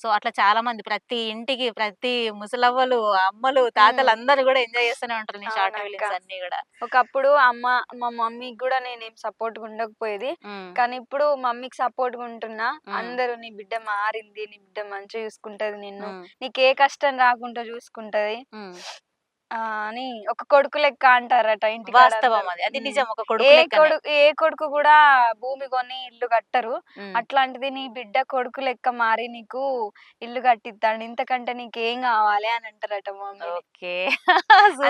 So అట్లా చాలా మంది ప్రతి ఇంటికి ప్రతి ముసలవ్వలు అమ్మలు తాతలు. అందరూ కూడా ఎంజాయ్ చేస్తూనే ఉంటారు నీ షార్ట్. ఫిలిమ్స్ అన్ని కూడా. ఒకప్పుడు అమ్మ మా మమ్మీకి కూడా నేనేం సపోర్ట్ ఉండకపోయేది. కానీ ఇప్పుడు మమ్మీకి సపోర్ట్ ఉంటున్నా. అందరూ నీ బిడ్డ మారింది నీ బిడ్డ మంచిగా చూసుకుంటది నిన్ను. నీకు ఏ కష్టం రాకుండా చూసుకుంటది. అని ఒక కొడుకు లెక్క అంటారట ఇంటి వాస్తవం అది. అది నిజం ఒక కొడుకు ఏ. కొడుకు ఏ కొడుకు కూడా భూమి కొని ఇల్లు కట్టరు. అట్లాంటిది నీ బిడ్డ కొడుకు లెక్క మారి నీకు ఇల్లు కట్టిస్తాడు ఇంతకంటే నీకేం కావాలి అని అంటారట మమ్మీ. ఓకే.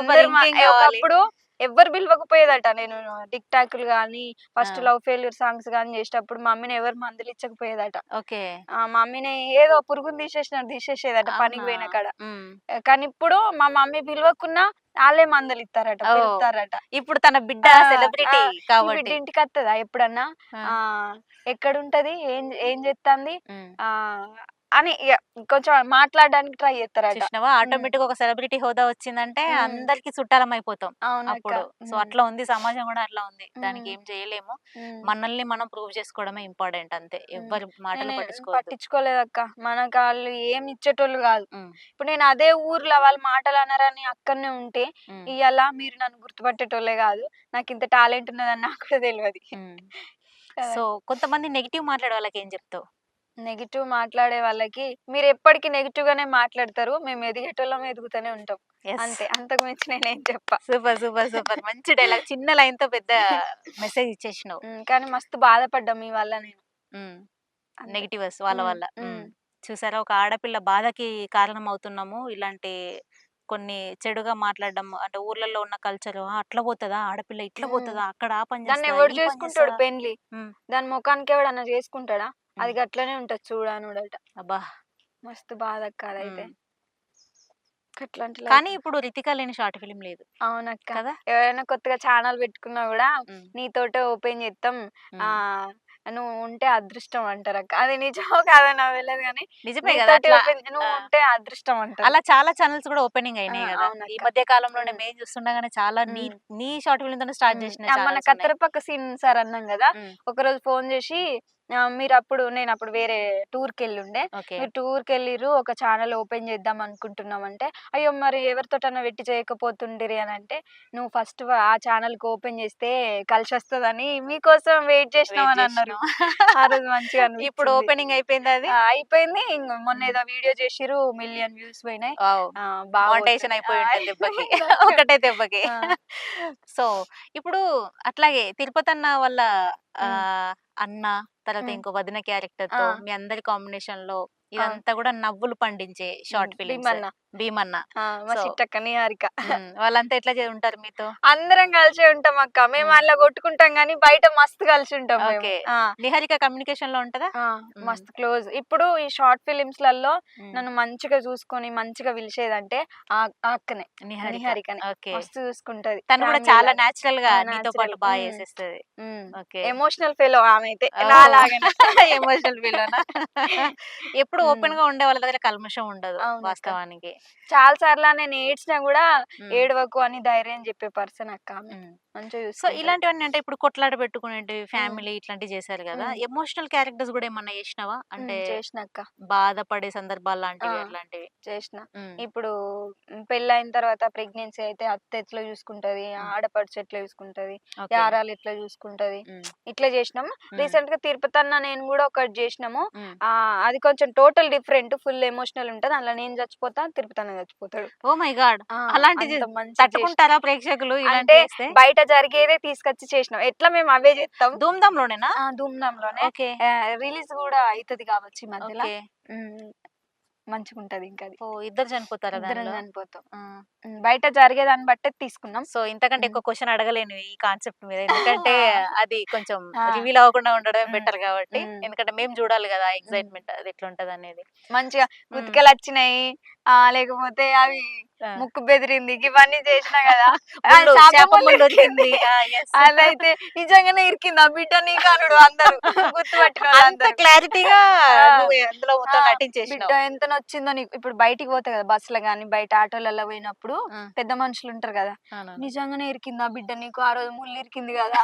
ఒకప్పుడు ఎవ్వరు పిలవకపోయేదట నేను టిక్ టాక్లు కానీ ఫస్ట్. లవ్ ఫెయిల్యూర్ సాంగ్స్ కానీ చేసేటప్పుడు మమ్మీని ఎవరు మందులు ఇచ్చకపోయేదట ఓకే ఆ మమ్మీని ఏదో పురుగుని తీసేసినారు తీసేసేదట పనికి? పోయిన కాడ. కానీ ఇప్పుడు మా మమ్మీ పిలవకున్నా వాళ్ళే మందులు ఇస్తారట. పిలుస్తారట ఇప్పుడు తన బిడ్డ సెలబ్రిటీ కాబట్టి ఇంటికి వస్తుందా ఎప్పుడన్నా ఎక్కడుంటది ఏం ఏం చేస్తుంది ఉమ్. ఆ అని ఇక కొంచెం మాట్లాడడానికి ట్రై చేస్తారట. చూసినావా? ఆటోమేటిక్ ఒక సెలబ్రిటీ హోదా వచ్చిందంటే. అందరికి చుట్టాలం అయిపోతాం అప్పుడు. సో అట్లా ఉంది. సమాజం కూడా అట్లా ఉంది. దానికి. ఏం చేయలేము. మనల్ని మనం ప్రూవ్ చేసుకోవడమే ఇంపార్టెంట్ అంతే. ఎవ్వరి మాటలు నేను పట్టించుకోవద్దు. పట్టించుకోలేదక్క. మనకు వాళ్ళు ఏం ఇచ్చేటోళ్ళు కాదు. ఇప్పుడు నేను అదే ఊర్లో వాళ్ళ మాటలు అన్నారని అక్కడనే ఉంటే ఇవాళ మీరు నన్ను గుర్తుపట్టేటోళ్ళే కాదు. నాకు ఇంత టాలెంట్ ఉన్నదని నాకు కూడా తెలియదు. సో కొంతమంది నెగిటివ్ మాట్లాడే వాళ్ళకి ఏం చెప్తావు? నెగిటివ్ మాట్లాడే వాళ్ళకి మీరు ఎప్పటికీ నెగిటివ్ గానే మాట్లాడతారు. మేము ఎదిగేటోళ్ళం ఎదుగుతూనే ఉంటాం. అంతే. అంతకు మించి నేనేం చెప్పా. Super super super. మంచి డైలాగ్. చిన్న లైన్తో పెద్ద మెసేజ్ ఇచ్చేసినావు. కానీ మస్తు బాధపడ్డా మీ వల్ల నేను. అంతే. నెగిటివ్స్ వాళ్ళ వల్ల. చూసారా? ఒక ఆడపిల్ల బాధకి కారణం అవుతున్నాము ఇలాంటి కొన్ని చెడుగా మాట్లాడడం అంటే ఊర్లలో ఉన్న కల్చర్ అట్లా పోతుందా? ఆడపిల్ల ఇట్లా. పోతుందా? అక్కడ ఆ పని దాన్ని ఎవడు చేసుకుంటాడు? పెళ్ళి. దాని ముఖానికి ఎవడన్నా చేసుకుంటాడా? అది. గట్లనే ఉంటది చూడనుడట అబ్బా మస్తు బాధ అక్క అదైతే ఉమ్. అట్లాంటి కానీ. ఇప్పుడు రితికా లేని షార్ట్ ఫిలిం లేదు అవునక్క కదా ఎవరైనా కొత్తగా ఛానల్ పెట్టుకున్నా కూడా నీతోటే ఓపెన్ చేస్తాం ఆ. నువ్వు ఉంటే అదృష్టం అంటారు అక్క అది నిజమో కాదో నాకు తెలియదు కానీ నిజమే కదా నువ్వు. ఉంటే అదృష్టం అంటారు అలా చాలా ఛానల్స్ కూడా ఓపెనింగ్ అయినాయి కదా. ఈ మధ్య కాలంలోనే ఉమ్. మేము చూస్తుండగానే చాలా నీ. నీ షార్ట్ ఫిలిం తోనే స్టార్ట్. చేసిన మన. కత్తెరపక్క సీన్ సార్ అన్నాం కదా ఉమ్, ఒకరోజు ఫోన్ చేసి మీరు అప్పుడు నేను అప్పుడు వేరే టూర్కి వెళ్ళుండే ఓకే మీరు టూర్కి వెళ్ళిర్రు ఒక ఛానల్ ఓపెన్ చేద్దాం అనుకుంటున్నాం అంటే అయ్యో మరి ఎవరితోటన్నా పెట్టి చేయకపోతుండిరి అని అంటే నువ్వు ఫస్ట్ ఆ ఛానల్కి ఓపెన్ చేస్తే కలిసి వస్తుందని మీకోసం వెయిట్ చేసినాం అని అన్నారు. ఆ రోజు మంచిగా ఇప్పుడు. ఓపెనింగ్ అయిపోయింది అది అయిపోయింది మొన్న. ఏదో వీడియో చేసిరు మిలియన్ వ్యూస్ పోయినాయి వావ్ ఆ, బాగా మోనిటైజేషన్ పోతుంది. అయిపోయి ఉంటుంది దెబ్బకి. ఒకటే దెబ్బకి. సో ఇప్పుడు అట్లాగే తిరుపతి అన్న వాళ్ళ. అన్న తర్వాత. ఇంకో వదిన క్యారెక్టర్తో. మీ అందరి కాంబినేషన్లో ఇదంతా కూడా నవ్వులు పండించే షార్ట్ ఫిలిమ్స్ భీమన్న. మా ఉమ్, వాళ్ళంతా ఎట్లా చే- ఉంటారు మీతో? అందరం కలిసి ఉంటాం అక్క. మేము. అలా కొట్టుకుంటాం కానీ బయట మస్తు కలిసి ఉంటాం నిహారిక కమ్యూనికేషన్లో ఉంటదా? మస్తు క్లోజ్. ఇప్పుడు ఈ షార్ట్ ఫిలిమ్స్లలో నన్ను మంచిగా చూసుకొని మంచిగా పిలిచేదంటే అక్కనే. నిహారిక నిహారికనే మస్తు చూసుకుంటది. తను కూడా చాలా నేచురల్గా నీతో పాటు. బాగా. చేసేస్తది. ఎమోషనల్ ఫెయిల్ ఆమె అయితే ఎమోషనల్ ఫీల్ ఎప్పుడు. ఓపెన్గా ఉండే వాళ్ళ దగ్గర కల్మషం ఉండదు. వాస్తవానికి. చాలా సార్లు నేను ఏడ్చినా కూడా ఏడవకు అని ధైర్యం చెప్పే పర్సన్ అక్క ఆమె. మంచిగా సో. ఇలాంటివన్నీ అంటే ఇప్పుడు కొట్లాట పెట్టుకునేటివి ఫ్యామిలీ ఇట్లాంటివి చేశారు కదా. ఎమోషనల్ క్యారెక్టర్స్ కూడా ఏమన్నా చేసినావా? అంటే చేసినక్క. బాధపడే సందర్భాలు లాంటివి. అట్లాంటివి? చేసిన. ఇప్పుడు పెళ్ళైన తర్వాత ప్రెగ్నెన్సీ అయితే అత్త ఎట్లా చూసుకుంటది. ఆడపడుచు ఎట్లా చూసుకుంటది. యారాలు ఎట్లా చూసుకుంటది ఇట్లా చేసినాం ఉమ్, రీసెంట్గా తిరుపతి అన్న నేను కూడా ఒకటి చేసినాము. అది కొంచెం టోటల్ డిఫరెంట్ ఫుల్ ఎమోషనల్ ఉంటది. అందులో నేను చచ్చిపోతా తిరుపతి అన్న చచ్చిపోతాడు. Oh my god! అలాంటిది. తట్టుకుంటారా ప్రేక్షకులు అంటే చేస్తే? బయట జరిగేదే తీసుకొచ్చి చేసినాం. ఎట్లా మేము అవే చేస్తాం. ధూమ్ధామ్ లోనేనా ధూమ్ధామ్లోనే ఓకే రిలీజ్ కూడా అవుతుంది కావచ్చు మధ్యలో. మంచిగా ఉంటది ఇంకా ఓ ఇద్దరు చనిపోతారా ఇద్దరం చనిపోతాం. బయట జరిగేదాన్ని బట్టే తీసుకున్నాం. సో ఇంతకంటే ఎక్కువ క్వశ్చన్ అడగలేను ఈ కాన్సెప్ట్ మీద. ఎందుకంటే. అది కొంచెం. రివీల్ అవ్వకుండా ఉండడమే. బెటర్ కాబట్టి. ఎందుకంటే మేము చూడాలి కదా ఎక్సైట్మెంట్ అది ఎట్లా ఉంటది అనేది మంచిగా. గుతికలు వచ్చినాయి లేకపోతే అవి. ముక్కు బెదిరింది. ఇవన్నీ చేసినా కదా. అదైతే నిజంగానే ఇరికింది. ఆ బిడ్డ నీకు అనుడు అందరూ అంత వాళ్ళందరూ. క్లారిటీగా అందులో బిడ్డ ఎంత నొచ్చిందో నీకు. ఇప్పుడు బయటికి పోతాయి కదా బస్సులో గానీ బయట ఆటోలలో పోయినప్పుడు. పెద్ద మనుషులు ఉంటారు కదా. నిజంగానే ఇరికింది. ఆ బిడ్డ నీకు ఆ రోజు ముళ్ళు ఇరికింది కదా.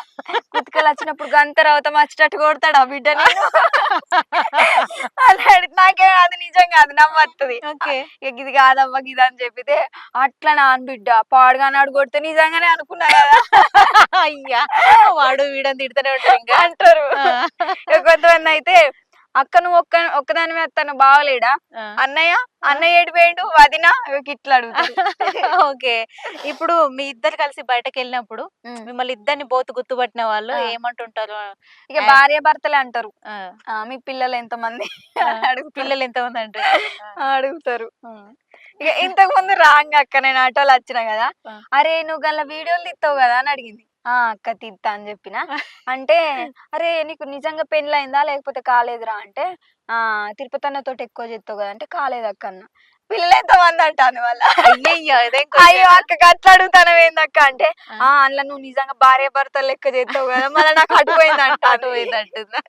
కుతికలు వచ్చినప్పుడు గంత రవత వచ్చేటట్టు కొడతాడు ఆ బిడ్డ నేను. అన్నాడు నాకే అది నిజం కాదు. నమ్మత్తది ఓకే. ఇక ఇది కాదవ్వ ఇది అని చెప్పితే అట్లా నాన్న బిడ్డ పాడుగానాడు కొడితే నిజంగానే అనుకున్నా కదా. అయ్యా వాడు వీడని తిడుతూనే ఉంటాడు ఇంకా. అంటారు. కొంతమంది అయితే అక్క నువ్వు ఒక్క ఒక్కదాని మీద తను బావలేడా? ఆ. అన్నయ్య? అన్నయ్య ఏడు పోయిండు? వదిన? ఇట్లా ఓకే. ఇప్పుడు మీ ఇద్దరు కలిసి బయటకు వెళ్ళినప్పుడు. మిమ్మల్ని ఇద్దరిని బోతు గుర్తుపట్టిన వాళ్ళు. ఏమంటుంటారు? ఇక. భార్య భర్తలే అంటారు. మీ పిల్లలు ఎంతమంది? పిల్లలు ఎంతమంది అంటే అడుగుతారు. ఇక ఇంతకు ముందు రాంగ్ అక్క నేను ఆటోలో వచ్చిన కదా. అరే నువ్వు గల్ల వీడియోలు తీస్తావు కదా అని అడిగింది. ఆ అక్క తీస్తా అని చెప్పిన. అంటే అరే నీకు నిజంగా పెళ్ళి అయిందా లేకపోతే కాలేదురా? అంటే ఆ తిరుపతి అన్నతో ఎక్కువ చేస్తావు కదా అంటే కాలేదు అక్క అన్న. పిల్లలు ఎంతమంది అంటాను వాళ్ళ అయ్యో అక్క అట్లా అడుగుతాను ఏందక్క అంటే ఆ. అందులో నువ్వు నిజంగా భార్య భర్త లెక్క చేస్తావు కదా మళ్ళీ నాకు అటుపోయింది అటు అంటాను పోయిందంటుందా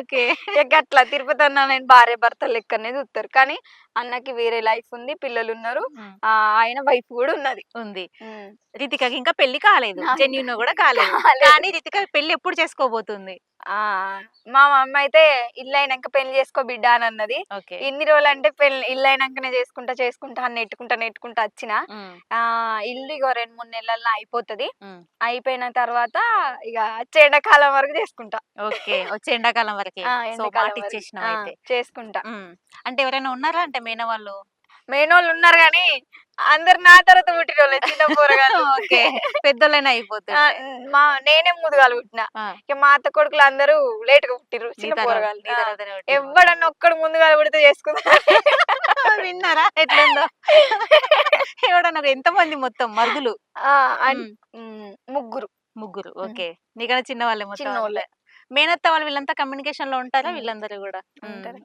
ఓకే. ఇక అట్లా తిరుపతి అన్న నేను భార్య భర్త లెక్కనే చూస్తారు. కానీ అన్నకి వేరే లైఫ్ ఉంది పిల్లలు ఉన్నారు. ఆయన వైఫ్ కూడా ఉన్నది. ఉంది. రితికకి ఇంకా పెళ్ళి కాలేదు. జెన్యున్ కూడా కాలేదు. కానీ రితిక పెళ్ళి ఎప్పుడు చేసుకోబోతుంది? మా మమ్మ అయితే ఇల్లు అయినాక పెళ్ళి చేసుకో బిడ్డ అని అన్నది ఇన్ని రోజులు అంటే పెళ్ళి ఇల్లు అయినాకనే చేసుకుంటా చేసుకుంటా అని నెట్టుకుంటా నెట్టుకుంటా వచ్చిన ఇల్లు ఇగో రెండు మూడు నెలల్లో అయిపోతది. అయిపోయిన తర్వాత ఇక వచ్చే ఎండాకాలం వరకు చేసుకుంటా. ఓకే. వచ్చే ఎండాకాలం వరకే. చేసుకుంటా. అంటే ఎవరైనా ఉన్నారా అంటే మేన వాళ్ళు మేనోళ్ళు ఉన్నారు కానీ అందరు నా తర్వాత పుట్టిన వాళ్ళే చిన్న పోరగాళ్ళు. ఓకే. పెద్దోళ్ళైనా అయిపోతుంది మా నేనే ముదుగాలు పుట్టిన. ఇక మా అత్త కొడుకులు అందరూ లేట్గా పుట్టిర్రు నీ చిన్న పోరగాళ్ళు. ఎవడన్నా ఒక్కడు ముందుగా పుడితే చేసుకుంటా విన్నారా? ఎట్లుందో? ఎవడన్నా ఎంత మంది మొత్తం మరుదులు? ఉమ్, ముగ్గురు. ముగ్గురు. ఓకే. నీకన్నా చిన్న వాళ్ళే మొత్తం. మేనత్త వాళ్ళు వీళ్ళంతా కమ్యూనికేషన్లో ఉంటారా. వీళ్ళందరూ కూడా.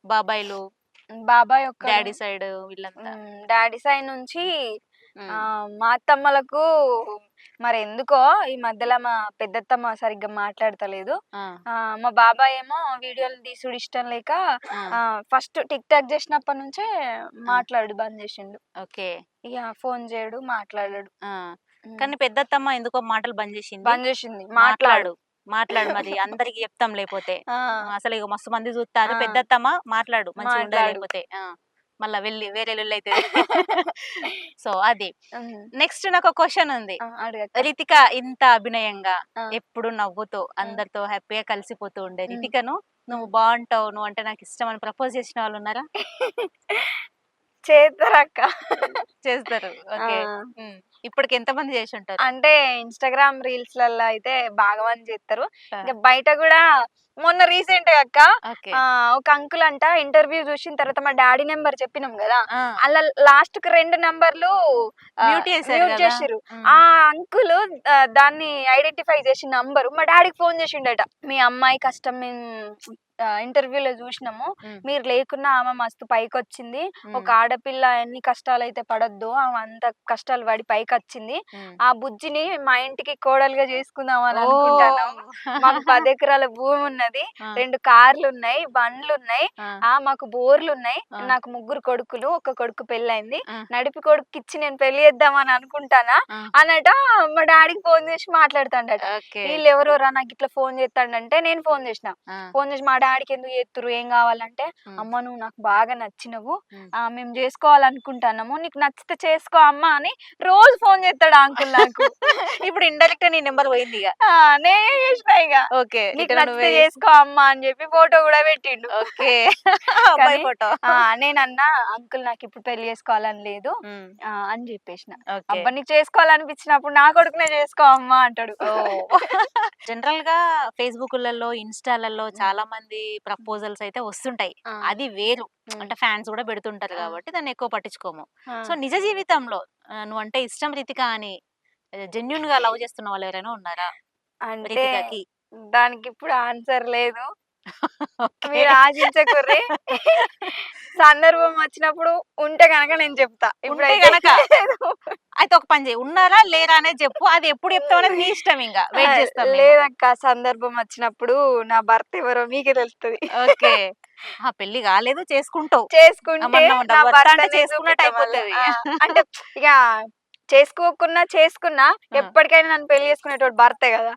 బాబాయిలు బాబాయ్ ఒక్క డాడీ సైడ్ వీళ్ళంతా. డాడీ సైడ్ నుంచి మా అత్తమ్మలకు మరి ఎందుకో ఈ మధ్యలో మా పెద్దత్తమ్మ సరిగ్గా మాట్లాడతలేదు. మా బాబాయ్ ఏమో వీడియోలు తీసుడు ఇష్టం లేక ఫస్ట్ టిక్ టాక్ చేసినప్పటి నుంచే మాట్లాడు బంద్ చేసిండు. ఓకే. ఇక ఫోన్ చేయడు మాట్లాడాడు. కానీ పెద్దత్తమ్మ ఎందుకో మాటలు బంద్ చేసింది? బంద్ చేసింది మాట్లాడు. మాట్లాడు మరి. అందరికి చెప్తాం లేకపోతే. అసలు ఇక మస్తు మంది చూస్తారు. పెద్దత్తమ్మ మాట్లాడు మంచిగా ఉండదు. లేకపోతే. మళ్ళా వెళ్ళి వేరే అవుతుంది సో అది. నెక్స్ట్ నాకు ఒక క్వశ్చన్ ఉంది. రితిక ఇంత అభినయంగా. ఎప్పుడు నవ్వుతూ అందరితో హ్యాపీగా కలిసిపోతూ ఉండే. రితికను నువ్వు బాగుంటావు నువ్వు అంటే నాకు ఇష్టం అని ప్రపోజ్ చేసిన వాళ్ళు ఉన్నారా? చేస్తారక్క. చేస్తారు. ఓకే. ఇప్పటికి ఎంత మంది చేసి ఉంటారు అంటే ఇన్స్టాగ్రామ్ రీల్స్లలో అయితే బాగా మంది చేస్తారు. ఇంకా బయట కూడా మొన్న రీసెంట్ అక్క ఒక అంకుల్ అంట ఇంటర్వ్యూ చూసిన తర్వాత మా డాడీ నెంబర్ చెప్పినాం కదా అలా లాస్ట్కి రెండు నంబర్లు మ్యూట్ ఉమ్. ఆ అంకుల్ దాన్ని ఐడెంటిఫై చేసిన నంబర్ మా డాడీకి ఫోన్ చేసిండట మీ అమ్మాయి కష్టం ఇంటర్వ్యూలో చూసినాము. మీరు లేకున్నా ఆమె మస్తు పైకి వచ్చింది ఒక. ఆడపిల్ల ఎన్ని కష్టాలు అయితే పడద్దు ఆమె అంత కష్టాలు పడి పైకి వచ్చింది. ఆ బుజ్జిని మా ఇంటికి కోడలుగా చేసుకుందాం అని. అనుకుంటాను. మాకు పది ఎకరాల భూమి ఉన్నది. రెండు కార్లు ఉన్నాయి బండ్లు ఉన్నాయి ఆ, మాకు బోర్లు ఉన్నాయి. నాకు ముగ్గురు కొడుకులు ఒక కొడుకు పెళ్ళైంది. నడిపి కొడుకు ఇచ్చి నేను పెళ్ళి చేద్దామని అనుకుంటానా? ఆ. అన్నట మా డాడీకి ఫోన్ చేసి మాట్లాడుతాడట. వీళ్ళు ఎవరో రా నాకు ఇట్లా ఫోన్ చేస్తాడంటే నేను ఫోన్ చేసిన. ఫోన్ చేసి మా డాడీకి ఎందుకు చేస్తురు ఏం కావాలంటే. అమ్మ నువ్వు నాకు బాగా నచ్చినవు. మేము చేసుకోవాలనుకుంటున్నాము. నీకు నచ్చితే చేసుకో అమ్మ అని రోజు ఫోన్ చేస్తాడు అంకుల్ నాకు. ఇప్పుడు ఇండైరెక్ట్ నీ నెంబర్ పోయింది ఇక. ఆ, నేనే చేసిన ఇక. ఓకే నీకు నచ్చితే చేసుకో అమ్మ అని చెప్పి ఫోటో కూడా పెట్టిండు. ఓకే. ఫోటో. నేనన్నా అంకుల్ నాకు ఇప్పుడు పెళ్ళి చేసుకోవాలని లేదు. అని చెప్పేసిన. అబ్బా నీకు చేసుకోవాలనిపించినప్పుడు నా కొడుకునే చేసుకో అమ్మా అంటాడు. జనరల్ గా ఫేస్బుక్లలో ఇన్స్టాలలో చాలా మంది ప్రపోజల్స్ అయితే వస్తుంటాయి. అది వేరు. అంటే ఫ్యాన్స్ కూడా పెడుతుంటారు. కాబట్టి దాన్ని ఎక్కువ పట్టించుకోము. సో నిజ జీవితంలో ఆ, నువ్వంటే ఇష్టం రితిక అని జెన్యున్గా లవ్ చేస్తున్న వాళ్ళు ఎవరైనా ఉన్నారా? అంటే దానికి ఇప్పుడు ఆన్సర్ లేదు. మీరు ఆశించకుర్రి. సందర్భం వచ్చినప్పుడు ఉంటే గనక నేను చెప్తా. ఉంటే ఇప్పుడైతే గనక? అయితే ఒక పని చేయి. ఉన్నారా లేరా అనేది చెప్పు. అది ఎప్పుడు చెప్తావు అనేది నీ ఇష్టం ఇంకా. వెయిట్ చేస్తాం. లేదక్క సందర్భం వచ్చినప్పుడు నా భర్త ఎవరో మీకే తెలుస్తుంది. ఓకే. ఆ పెళ్ళి కాలేదు చేసుకుంటావు. చేసుకుంటే. అంటే ఇక చేసుకోకున్నా చేసుకున్నా ఎప్పటికైనా నన్ను పెళ్ళి చేసుకునేటోడు భర్తే కదా.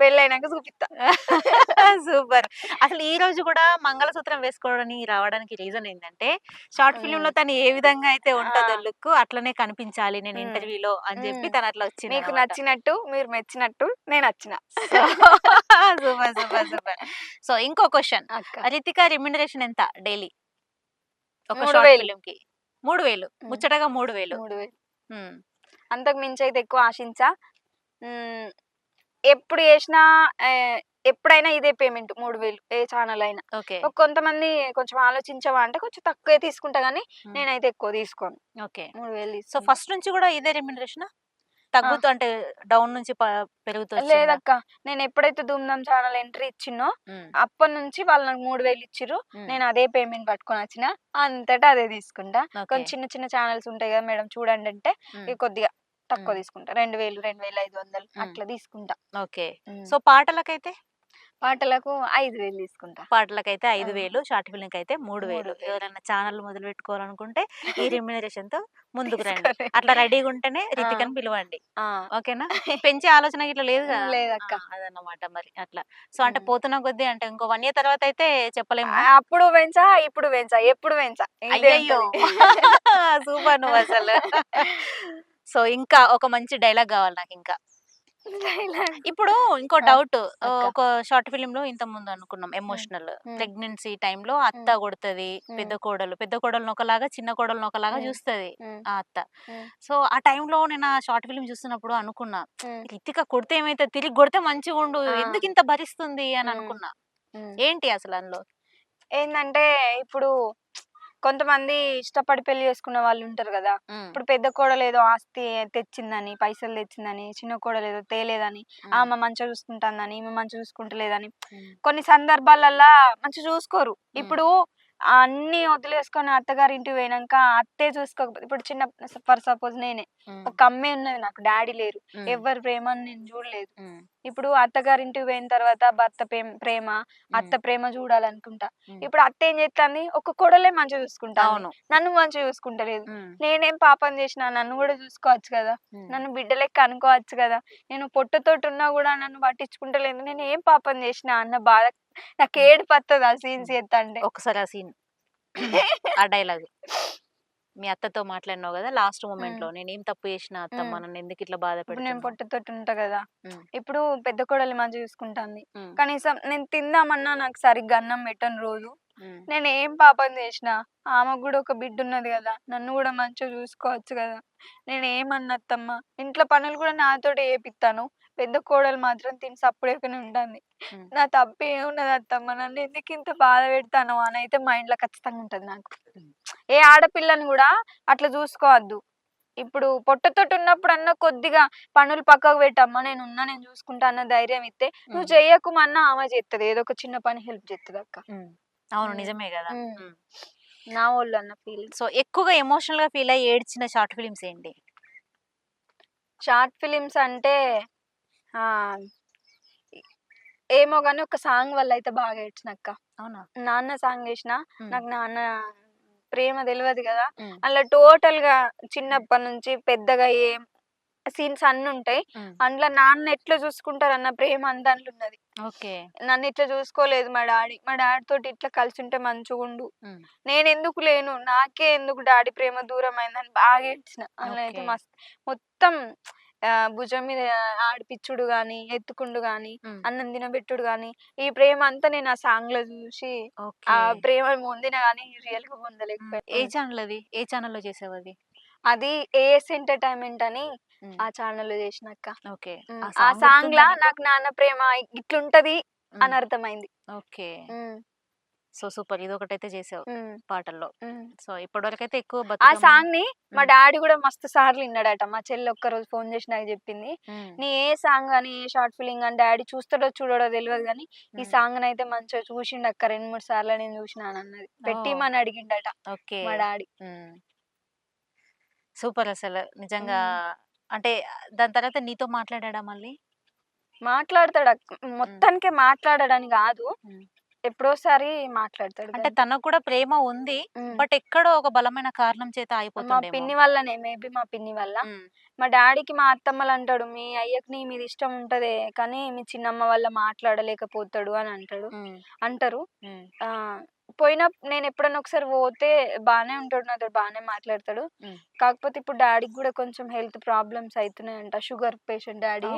పెళ్ళి అయినాక చూపిస్తా సూపర్. అసలు ఈ రోజు కూడా మంగళసూత్రం వేసుకోవడానికి రావడానికి రీజన్ ఏంటంటే షార్ట్ ఫిల్మ్లో తను ఏ విధంగా అయితే ఉంటుందో. లుక్ అట్లనే కనిపించాలి నేను. ఇంటర్వ్యూలో అని చెప్పి. తను అట్లా వచ్చింది మీకు నచ్చినట్టు మీరు మెచ్చినట్టు నేను నచ్చిన. Super super super. సో ఇంకో క్వశ్చన్. రితిక రెమ్యునరేషన్ ఎంత డైలీ? ఒక మూడు షార్ట్ వేలు. ఫిల్మ్కి మూడు వేలు. ముచ్చటగా మూడు వేలు. మూడు వేలు. అంతకు మించి అయితే ఎక్కువ ఆశించా. ఎప్పుడు చేసినా ఎప్పుడైనా ఇదే పేమెంట్ మూడు వేలు ఏ ఛానల్ అయినా ఓకే కొంతమంది కొంచెం ఆలోచించవా అంటే కొంచెం తక్కువే తీసుకుంటా గానీ. నేనైతే ఎక్కువ తీసుకోను ఓకే మూడు వేలు సో. ఫస్ట్ నుంచి కూడా ఇదే రెమ్యునరేషన్ తగ్గుతూ అంటే డౌన్ నుంచి ప- పెరుగుతూ వచ్చిందా? లేదక్క నేను ఎప్పుడైతే ధూమ్ధామ్ ఛానల్ ఎంట్రీ ఇచ్చినో. అప్పటి నుంచి వాళ్ళు నాకు మూడు వేలు ఇచ్చిర్రు. నేను అదే పేమెంట్ పట్టుకొని వచ్చిన అంతటా అదే తీసుకుంటా. కొంచెం చిన్న చిన్న ఛానల్స్ ఉంటాయి కదా మేడం చూడండి అంటే కొద్దిగా తక్కువ. తీసుకుంటా రెండు వేలు రెండు వేల ఐదు వందలు. అట్లా తీసుకుంటా ఓకే. సో పాటలకైతే పాటలకు ఐదు వేలు తీసుకుంటా పాటలకైతే ఐదు. వేలు షార్ట్ ఫిల్మ్ అయితే మూడు వేలు. ఎవరైనా ఛానల్ మొదలు పెట్టుకోవాలనుకుంటే ఈ రెమ్యునరేషన్తో ముందుకు రండి. అట్లా రెడీగా ఉంటేనే రితికని పిలవండి. ఓకేనా పెంచే ఆలోచన ఇట్లా లేదు లేదక్క. అదన్నమాట మరి అట్లా సో అంటే. పోతున్న కొద్దీ అంటే ఇంకో వన్ ఇయర్ తర్వాత అయితే చెప్పలేము అప్పుడు పెంచా ఇప్పుడు పెంచా ఎప్పుడు పెంచా. సూపర్ నువ్వు అసలు సో ఇంకా ఒక మంచి డైలాగ్ కావాలి నాకు ఇంకా. ఇప్పుడు ఇంకో డౌట్. ఒక షార్ట్ ఫిలిం లో ఇంత ముందు అనుకున్నాం ఎమోషనల్. ప్రెగ్నెన్సీ టైంలో అత్త. కొడుతుంది పెద్ద. కోడలు పెద్ద కోడలు ఒకలాగా చిన్న కోడలు ఒకలాగా. చూస్తది. ఆ అత్త. సో ఆ టైంలో నేను ఆ షార్ట్ ఫిలిం చూస్తున్నప్పుడు అనుకున్నా. రితిక కొడితే ఏమైతే తిరిగి కొడితే మంచిగా ఉండు. ఎందుకు ఇంత భరిస్తుంది అని. అనుకున్నా. ఏంటి అసలు అందులో ఏంటంటే ఇప్పుడు కొంతమంది ఇష్టపడి పెళ్ళి చేసుకున్న వాళ్ళు ఉంటారు కదా. ఇప్పుడు పెద్ద కోడలు ఏదో ఆస్తి తెచ్చిందని పైసలు తెచ్చిందని చిన్న కోడలు ఏదో తేలేదని. ఆమె మంచిగా చూసుకుంటుందని ఈమె మంచిగా చూసుకుంటలేదని. కొన్ని సందర్భాలల్లో మంచిగా చూసుకోరు. ఇప్పుడు అన్ని వదిలేసుకొని అత్తగారి ఇంటికి పోయినాక అత్తే చూసుకోకపోతే ఇప్పుడు చిన్న ఫర్ సపోజ్ నేనే. ఒక అమ్మే ఉన్నది నాకు డాడీ లేరు. ఎవరి ప్రేమని నేను చూడలేదు. ఇప్పుడు అత్తగారింటికి పోయిన తర్వాత భర్త ప్రేమ ప్రేమ అత్త ప్రేమ చూడాలనుకుంటా. ఇప్పుడు అత్త ఏం చేస్తుంది ఒక్క కోడలే మంచిగా చూసుకుంటా అవును. నన్ను మంచిగా చూసుకుంటలేదు. నేనేం పాపం చేసినా నన్ను కూడా చూసుకోవచ్చు కదా. నన్ను బిడ్డ లెక్క అనుకోవచ్చు కదా. నేను పొట్టతోటి ఉన్నా కూడా నన్ను పట్టించుకుంటలేదు. నేను ఏం పాపం చేసినా అన్న బాధ నాకు ఏడు పత్తది ఆ సీన్స్ ఎత్తంటే ఒకసారి ఆ సీన్. ఆ డైలాగ్. మీ అత్తతో మాట్లాడినావు కదా లాస్ట్ మూమెంట్లో నేను ఏం తప్పు చేసిన అత్తమ్మ మ్మ్. నన్ను ఎందుకు ఇట్లా బాధ నేను? పొట్టతోటి ఉంటా కదా. ఇప్పుడు పెద్ద కోడలు మంచిగా చూసుకుంటాంది. కనీసం నేను తిందామన్నా నాకు సరిగ్గా అన్నం పెట్టను రోజు. నేను ఏం పాపం చేసిన ఆమెకు కూడా ఒక బిడ్డ ఉన్నది కదా నన్ను కూడా మంచిగా చూసుకోవచ్చు కదా నేను ఏమన్నత్తమ్మ ఇంట్లో పనులు కూడా నాతోటి చేపిస్తాను పెద్ద కోడలు మాత్రం తిని సప్పుడేకనే ఉంటుంది. నా తప్పు ఏమున్నది అత్తమ్మ నన్ను ఎందుకు ఇంత బాధ పెడతాను అని అయితే మైండ్లో ఖచ్చితంగా ఉంటది నాకు. ఏ ఆడపిల్లని కూడా అట్లా చూసుకోవద్దు ఇప్పుడు పొట్టతోటి ఉన్నప్పుడు అన్న కొద్దిగా పనులు పక్కకు పెట్టమ్మా నేను ఉన్నా నేను చూసుకుంటా అన్న ధైర్యం ఇస్తే నువ్వు మ్మ్. చెయ్యకుమన్నా ఆమె చేస్తుంది ఏదో ఒక చిన్న పని హెల్ప్ చేస్తుంది అక్క. అవును. నిజమే కదా. నా వాళ్ళు అన్న ఫీలింగ్ సో ఎక్కువగా ఎమోషనల్గా ఫీల్ అయ్యి ఏడ్చిన షార్ట్ ఫిలిమ్స్ ఏంటి షార్ట్ ఫిలిమ్స్ అంటే ఆ! ఏమో గానీ ఒక సాంగ్ వల్ల అయితే బాగా ఏడ్చినక్క. అవునా? నాన్న సాంగ్ మ్మ్. నాకు నాన్న ప్రేమ తెలియదు కదా. అలా టోటల్గా చిన్నప్పటి నుంచి పెద్దగా ఏం సీన్స్ అన్ని ఉంటాయి. అందులో నాన్న ఎట్లా చూసుకుంటారు అన్న ప్రేమ అందాంట్లో ఉన్నది. ఓకే. నన్ను ఇట్లా చూసుకోలేదు మా డాడీ. మా డాడీ తోటి ఇట్లా కలిసి ఉంటే మంచిగా ఉండు. నేను ఎందుకు లేను? నాకే ఎందుకు డాడీ ప్రేమ దూరం అయిందని బాగా ఏడ్చిన. అలా అయితే Okay. మస్త్ మొత్తం భుజం మీద ఆడిపిచ్చుడు గాని ఎత్తుకుండు గాని. అన్నం తినబెట్టుడు గాని ఈ ప్రేమ అంతా నేను ఆ సాంగ్లో చూసి ఆ ప్రేమ పొందిన గానీ రియల్గా మ్మ్. ఏ పొందలేకపోయాను ఛానల్ అది ఏ ఛానల్లో చేసావు అది అది ఏఎస్ ఎంటర్టైన్మెంట్ అని. ఆ ఛానల్లో చేసినాక ఓకే ఆ సాంగ్ లా నీకు? నాన్న ప్రేమ ఇట్లుంటది అని. అర్థమైంది ఓకే. సో సూపర్ ఇదొకటైతే చేసావు ఉమ్, పాటల్లో. సో ఇప్పటివరకైతే ఎక్కువ ఆ సాంగ్ని మా. డాడీ కూడా మస్తు సార్లు విన్నాడట. మా చెల్లి ఒక్క రోజు ఫోన్ చేసి నాకు చెప్పింది. నీ ఏ సాంగ్ అని ఏ షార్ట్ ఫిలింగ్ అని డాడీ చూస్తాడో చూడడో తెలియదు కానీ ఈ. సాంగ్ అయితే మంచిగా చూసిండు అక్క రెండు మూడు సార్లు నేను చూసినాను అన్నది. పెట్టిమని అడిగిండట ఓకే. మా డాడీ. సూపర్ అసలు. నిజంగా అంటే దాని తర్వాత నీతో మాట్లాడా మళ్ళీ? మాట్లాడతాడు. మొత్తానికే మాట్లాడడని కాదు. ఎప్పుడోసారి మాట్లాడతాడు అంటే తనకు కూడా ప్రేమ ఉంది. బట్ ఎక్కడో ఒక బలమైన కారణం చేత మా అయిపోతుంది పిన్ని వల్లనే మేబీ మా పిన్ని వల్ల. మా డాడీకి మా అత్తమ్మలు అంటాడు మీ అయ్యకి నీ మీద ఇష్టం ఉంటదే కానీ మీ చిన్నమ్మ వల్ల మాట్లాడలేకపోతాడు అని అంటాడు. అంటారు. ఆ పోయినా నేను ఎప్పుడైనా ఒకసారి పోతే బాగానే ఉంటాడు నాతో బాగానే మాట్లాడతాడు. కాకపోతే ఇప్పుడు డాడీకి కూడా కొంచెం హెల్త్ ప్రాబ్లమ్స్ అవుతున్నాయంట షుగర్ పేషెంట్ డాడీ.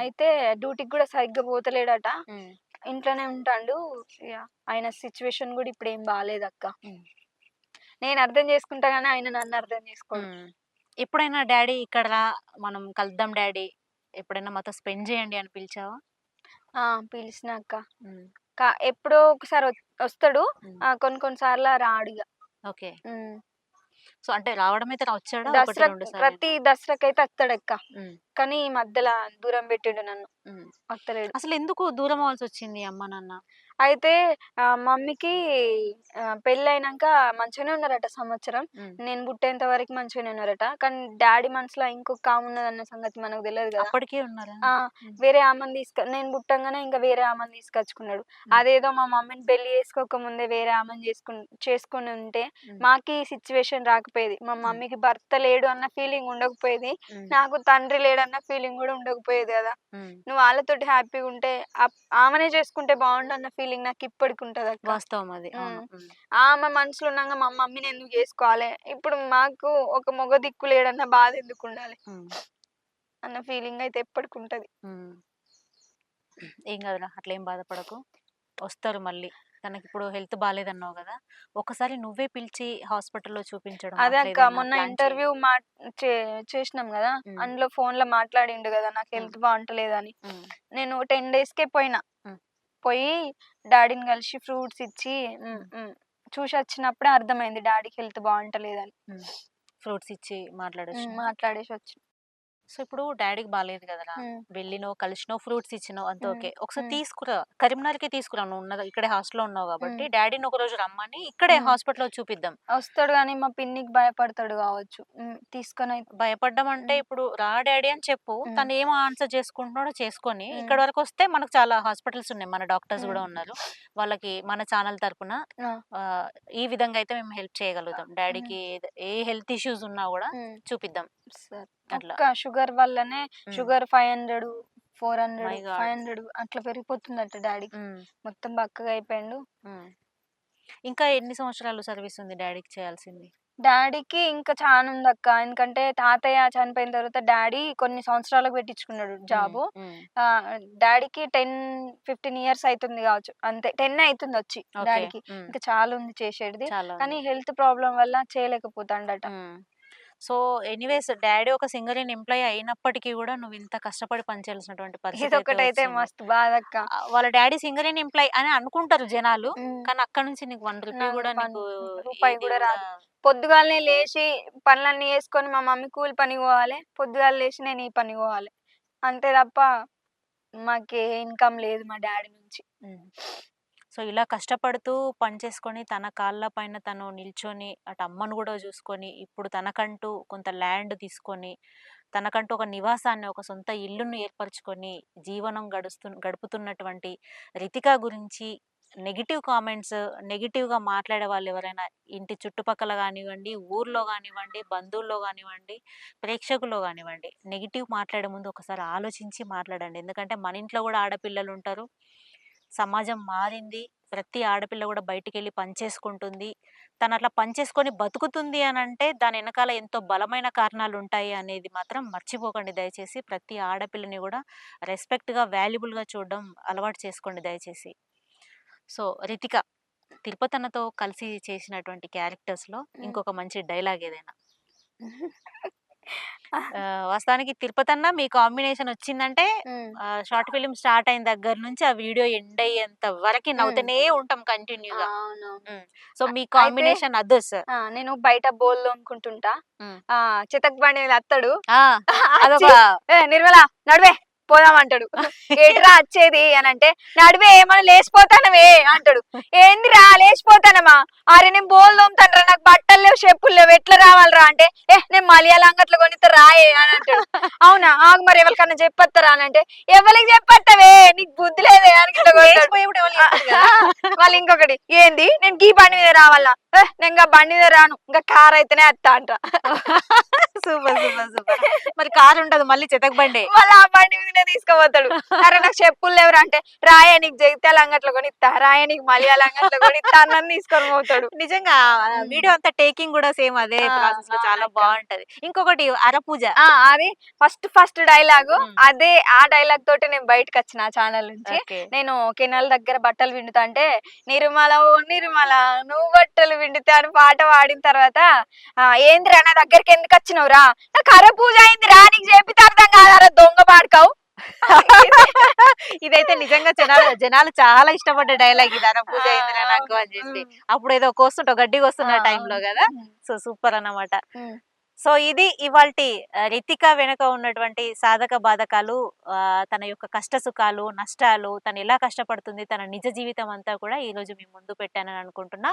అయితే డ్యూటీకి కూడా సరిగ్గా పోతలేడట. ఇంట్లోనే ఉంటాడు. ఆయన సిచ్యువేషన్ కూడా ఇప్పుడు ఏం బాగాలేదు అక్క. నేను అర్థం చేసుకుంటా కానీ ఆయన నన్ను అర్థం చేసుకోడు. ఎప్పుడైనా డాడీ ఇక్కడ మనం కలుద్దాం డాడీ ఎప్పుడైనా మాతో స్పెండ్ చేయండి అని పిలిచావా? పిలిచిన అక్క. ఎప్పుడో ఒకసారి వస్తాడు. కొన్ని కొన్ని సార్లు రాడు ఓకే. సో అంటే రావడం అయితే వచ్చాడా దసరా ప్రతి దసరాకైతే వస్తాడు అక్క కానీ ఈ మధ్యలో దూరం పెట్టిండు నన్ను. వస్తలేడు అసలు ఎందుకు దూరం అవ్వాల్సి వచ్చింది అమ్మ నాన్న? అయితే మమ్మీకి ఆ, పెళ్ళి అయినాక మంచిగానే ఉన్నారట సంవత్సరం. నేను పుట్టేంత వరకు మంచిగానే ఉన్నారట కానీ డాడీ మనసులో ఇంకొక కాము ఉన్నదన్న సంగతి మనకు తెలియదు కదా అప్పటికే ఉన్నారా. వేరే ఆమెను తీసుక నేను పుట్టంగానే ఇంకా వేరే ఆమెను తీసుకొచ్చుకున్నాడు అదేదో మా మమ్మీని పెళ్ళి చేసుకోక ముందే వేరే ఆమెను చేసుకుని చేసుకుని ఉంటే. మాకి ఈ సిచ్యువేషన్ రాకపోయేది మా మమ్మీకి భర్త లేడు అన్న ఫీలింగ్ ఉండకపోయేది. నాకు తండ్రి లేడన్న ఫీలింగ్ కూడా ఉండకపోయేది కదా. నువ్వు వాళ్ళతోటి హ్యాపీగా ఉంటే ఆమెనే చేసుకుంటే బాగుండు అన్న ఫీలింగ్ నాకు ఇప్పటికి ఉంటది అక్క వాస్తవం అది. ఆమె మనసులో ఉన్నాక మా మమ్మీని ఎందుకు చేసుకోవాలి ఇప్పుడు మాకు ఒక మొగ దిక్కు లేడన్న బాధ ఎందుకు ఉండాలి. అన్న ఫీలింగ్ అయితే ఎప్పటికి ఉంటది. ఏం కాదురా అట్లా ఏం బాధపడకు వస్తారు మళ్ళీ తనకి ఇప్పుడు హెల్త్ బాగాలేదన్నావు కదా ఒకసారి నువ్వే పిలిచి హాస్పిటల్లో చూపించడం అదే అక్క మొన్న. ఇంటర్వ్యూ మా చేసినాం కదా. అందులో ఫోన్లో మాట్లాడిండు కదా నాకు హెల్త్ బాగుంటలేదని. నేను టెన్ డేస్ కే పోయినా. పోయి డాడీని కలిసి ఫ్రూట్స్ ఇచ్చి చూసి వచ్చినప్పుడే అర్థమైంది డాడీకి హెల్త్ బాగుంటలేదని. ఫ్రూట్స్ ఇచ్చి మాట్లాడచ్చు? మ్మ్, మాట్లాడేసి వచ్చి సో ఇప్పుడు డాడీకి బాగాలేదు కదరా మ్మ్. వెళ్ళినో కలిసినో ఫ్రూట్స్ ఇచ్చినో అంత. ఓకే ఒకసారి. తీసుకురా కరీంనగర్కి తీసుకురా నువ్వు ఉన్నది ఇక్కడే హాస్టల్లో ఉన్నావు కాబట్టి. డాడీని ఒక రోజు రమ్మని ఇక్కడే. హాస్పిటల్లో చూపిద్దాం వస్తాడు కానీ మా పిన్నికి భయపడతాడు కావచ్చు తీసుకొని భయపడ్డం అంటే. ఇప్పుడు రా డాడీ అని చెప్పు. తను ఏం ఆన్సర్ చేసుకుంటున్నాడో చేసుకొని. ఇక్కడ వరకు వస్తే మనకు చాలా హాస్పిటల్స్ ఉన్నాయి మన డాక్టర్స్ కూడా. ఉన్నారు వాళ్ళకి మన ఛానల్ ఆ, ఈ విధంగా అయితే మేము హెల్ప్ చేయగలుగుతాం డాడీకి ఏ హెల్త్ ఇష్యూస్ ఉన్నా కూడా చూపిద్దాం సరే అట్లా. ఒక్క షుగర్ వల్లనే. Sugar five hundred four hundred. Five hundred అట్లా పెరిగిపోతుందట మ్మ్. మొత్తం బక్కగా అయిపోయిండు. ఇంకా ఎన్ని సంవత్సరాలు సర్వీస్ ఉంది డాడీకి చేయాల్సింది? డాడీకి ఇంకా చాలా ఉంది అక్క ఎందుకంటే తాతయ్య చనిపోయిన తర్వాత డాడీ కొన్ని సంవత్సరాలకు పెట్టించుకున్నాడు జాబు. డాడీకి టెన్ ఫిఫ్టీన్ ఇయర్స్ అవుతుంది కావచ్చు. అంతే. టెన్ అవుతుంది వచ్చి డాడీకి. ఇంకా చాలా ఉంది చేసేది కానీ హెల్త్ ప్రాబ్లం వల్ల చేయలేకపోతాడట. సో ఎనీవేస్ డాడీ ఒక సింగరేన్ ఎంప్లాయీ అయినప్పటికీ కూడా నువ్వు ఇంత కష్టపడి పనిచేయాల్సినటువంటి పరిస్థితి అయితే. మస్తు బాధ అక్క ఆ, వాళ్ళ డాడీ సింగరేన్ ఎంప్లాయీ అని అనుకుంటారు జనాలు. కానీ అక్కడ నుంచి నీకు వన్ రూపీ నాకు కూడా నీకు రూపాయి కూడా రాదు. పొద్దుగాలనే లేచి పనులన్నీ చేసుకొని మా మమ్మీ కూలి పని పోవాలి పొద్దుగాల లేచి నేను ఈ పని పోవాలి అంతే తప్ప మాకే ఇన్కమ్ లేదు మా డాడీ నుంచి. సో ఇలా కష్టపడుతూ పని చేసుకొని తన కాళ్ళ పైన తను నిల్చొని అటు అమ్మను కూడా చూసుకొని ఇప్పుడు తనకంటూ కొంత ల్యాండ్ తీసుకొని తనకంటూ ఒక నివాసాన్ని ఒక సొంత ఇల్లును ఏర్పరచుకొని జీవనం గడుస్తు గడుపుతున్నటువంటి రితిక గురించి నెగిటివ్ కామెంట్స్ నెగిటివ్గా మాట్లాడే వాళ్ళు ఎవరైనా ఇంటి చుట్టుపక్కల కానివ్వండి ఊర్లో కానివ్వండి బంధువుల్లో కానివ్వండి ప్రేక్షకుల్లో కానివ్వండి నెగిటివ్ మాట్లాడే ముందు ఒకసారి ఆలోచించి మాట్లాడండి. ఎందుకంటే మన ఇంట్లో కూడా ఆడపిల్లలు ఉంటారు. సమాజం మారింది. ప్రతి ఆడపిల్ల కూడా బయటికి వెళ్ళి పనిచేసుకుంటుంది తను అట్లా పనిచేసుకొని బతుకుతుంది అని అంటే దాని వెనకాల ఎంతో బలమైన కారణాలు ఉంటాయి అనేది మాత్రం మర్చిపోకండి. దయచేసి ప్రతి ఆడపిల్లని కూడా రెస్పెక్ట్గా వాల్యుబుల్గా చూడడం అలవాటు చేసుకోండి దయచేసి. సో రితిక తిరుపతన్నతో కలిసి చేసినటువంటి క్యారెక్టర్స్లో ఇంకొక మంచి డైలాగ్ ఏదైనా? వాస్తవానికి తిరుపతి అన్న మీ కాంబినేషన్ వచ్చిందంటే. షార్ట్ ఫిలిం స్టార్ట్ అయిన దగ్గర నుంచి ఆ వీడియో ఎండ్ అయ్యేంత వరకు నవ్వుతూనే ఉంటాం కంటిన్యూగా. సో మీ కాంబినేషన్ అదర్స్. నేను బయట బోల్. ఆ చితక్ బండి మీద అత్తడు అదొక వచ్చి, "ఏ, నిర్మల నడివే. పోదాం అంటాడు ఏటిరా వచ్చేది అని అంటే నడివే ఏమన్నా లేచిపోతానవే అంటాడు. ఏందిరా లేచిపోతానమా అరే నేను బోల్ తోముతానరా నాకు బట్టలు లేవు చెప్పులు లేవు ఎట్లా రావాలరా? అంటే ఏ నేను మలయాళ అంగట్లో కొనితే రాయే అని అంటాడు. అవునా? ఆగు మరి ఎవరికన్నా చెప్పొస్తారా? అని అంటే ఎవరికి చెప్పత్తవే? నీకు బుద్ధి లేదే అని? మళ్ళీ ఇంకొకటి ఏంది? నేను గీ బండి మీద రావాలా? నేను ఇంకా బండి మీద రాను ఇంకా కార్ అయితేనే వస్తా అంట. Super super super. మరి కారు ఉండదు మళ్ళీ చితక బండి. మళ్ళీ ఆ బండి మీదనే తీసుకుపోతాడు. అరే నాకు చెప్పులు లేవురా అంటే రాయే నీకు జగిత్యాల అంగట్లో కొనిస్తా రాయే నీకు మలయాళ అంగట్లో కొనిస్తా అన్నని తీసుకొని పోతాడు. నిజంగా. వీడియో అంతా టేకింగ్ కూడా సేమ్ అదే ప్రాసెస్లో చాలా. బాగుంటది. ఇంకొకటి అరపూజ. ఆ అది ఫస్ట్ ఫస్ట్ డైలాగ్. అదే ఆ డైలాగ్ తోటి నేను బయటకు వచ్చిన ఆ ఛానల్ నుంచి. నేను కెనాల్ దగ్గర బట్టలు పిండుతా అంటే నిర్మల ఓ నిర్మల నువ్వు బట్టలు పిండితే అని పాట పాడిన తర్వాత ఏందిరా నా దగ్గరికి ఎందుకు వచ్చినవురా నాకు అర పూజ అయిందిరా నీకు చెప్పితే అర్థం కాదారా దొంగ పాడుకావు. ఇదైతే నిజంగా జనాలు జనాలు చాలా ఇష్టపడ్డ డైలాగ్ ఇది అరపూజ అయిందిరా నాకు అని చెప్పి. అప్పుడు ఏదో కోస్తుంటావు గడ్డి వస్తున్న టైంలో కదా. సో సూపర్ అన్నమాట. సో ఇది ఇవాల్టి ఆ, రితిక వెనుక ఉన్నటువంటి సాధక బాధకాలు ఆ, తన యొక్క కష్ట సుఖాలు నష్టాలు తను ఎలా కష్టపడుతుంది తన నిజ జీవితం అంతా కూడా ఈ రోజు మీ ముందు పెట్టానని అనుకుంటున్నా.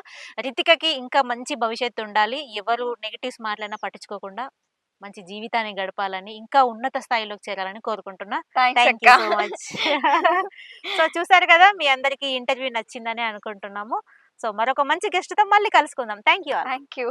రితికకి ఇంకా మంచి భవిష్యత్తు ఉండాలి. ఎవరు నెగిటివ్స్ మాట్లాడినా పట్టించుకోకుండా మంచి జీవితాన్ని గడపాలని ఇంకా ఉన్నత స్థాయిలోకి చేరాలని కోరుకుంటున్నా. థ్యాంక్ యూ అక్క. సో మచ్ సో చూసారు కదా మీ అందరికి ఇంటర్వ్యూ నచ్చిందని అనుకుంటున్నాము. సో మరొక మంచి గెస్ట్తో మళ్ళీ కలుసుకుందాం. Thank you thank you